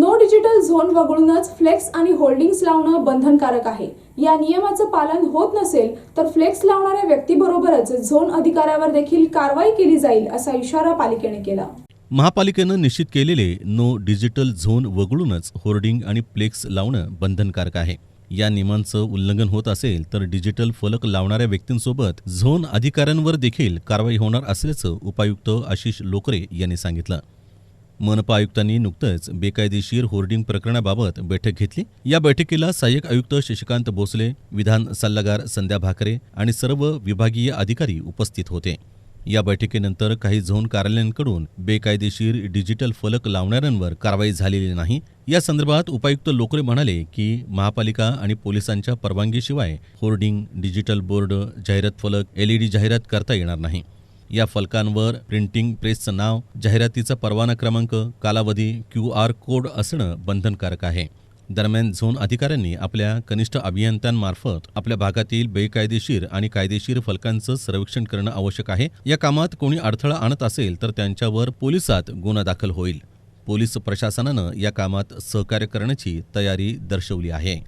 No digital zone वगळूनच flex आणि holdings लावणं बंधनकारक आहे. या नियमाचं पालन होत नसेल तर फ्लेक्स लावणाऱ्या व्यक्तीबरोबरच झोन अधिकाऱ्यावर देखील कारवाई केली जाईल असा इशारा पालिकेने केला. महापालिकेनं निश्चित केलेले नो डिजिटल झोन वगळूनच होर्डिंग आणि फ्लेक्स लावणं बंधनकारक आहे. या नियमांचं उल्लंघन होत असेल तर डिजिटल फलक लावणाऱ्या व्यक्तींसोबत झोन अधिकाऱ्यांवर देखील कारवाई होणार असल्याचं उपायुक्त आशिष लोकरे यांनी सांगितलं. मनपा आयुक्तांनी नुकतंच बेकायदेशीर होर्डिंग प्रकरणाबाबत बैठक घेतली. या बैठकीला सहाय्यक आयुक्त शशिकांत भोसले विधान सल्लागार संध्या भाकरे आणि सर्व विभागीय अधिकारी उपस्थित होते. या बैठकीनंतर काही झोन कार्यालयांकडून बेकायदेशीर डिजिटल फलक लावणाऱ्यांवर कारवाई झालेली नाही. या संदर्भात उपायुक्त लोकरे म्हणाले की महापालिका आणि पोलिसांच्या परवानगीशिवाय होर्डिंग डिजिटल बोर्ड जाहिरात फलक एलईडी जाहिरात करता येणार नाही. या फलकांवर प्रिंटिंग प्रेसचं नाव जाहिरातीचा परवाना क्रमांक कालावधी क्यू आर कोड असणं बंधनकारक आहे. दरम्यान झोन अधिकाऱ्यांनी आपल्या कनिष्ठ अभियंत्यांमार्फत आपल्या भागातील बेकायदेशीर आणि कायदेशीर फलकांचं सर्वेक्षण करणं आवश्यक आहे. या कामात कोणी अडथळा आणत असेल तर त्यांच्यावर पोलिसात गुन्हा दाखल होईल. पोलीस प्रशासनानं या कामात सहकार्य करण्याची तयारी दर्शवली आहे.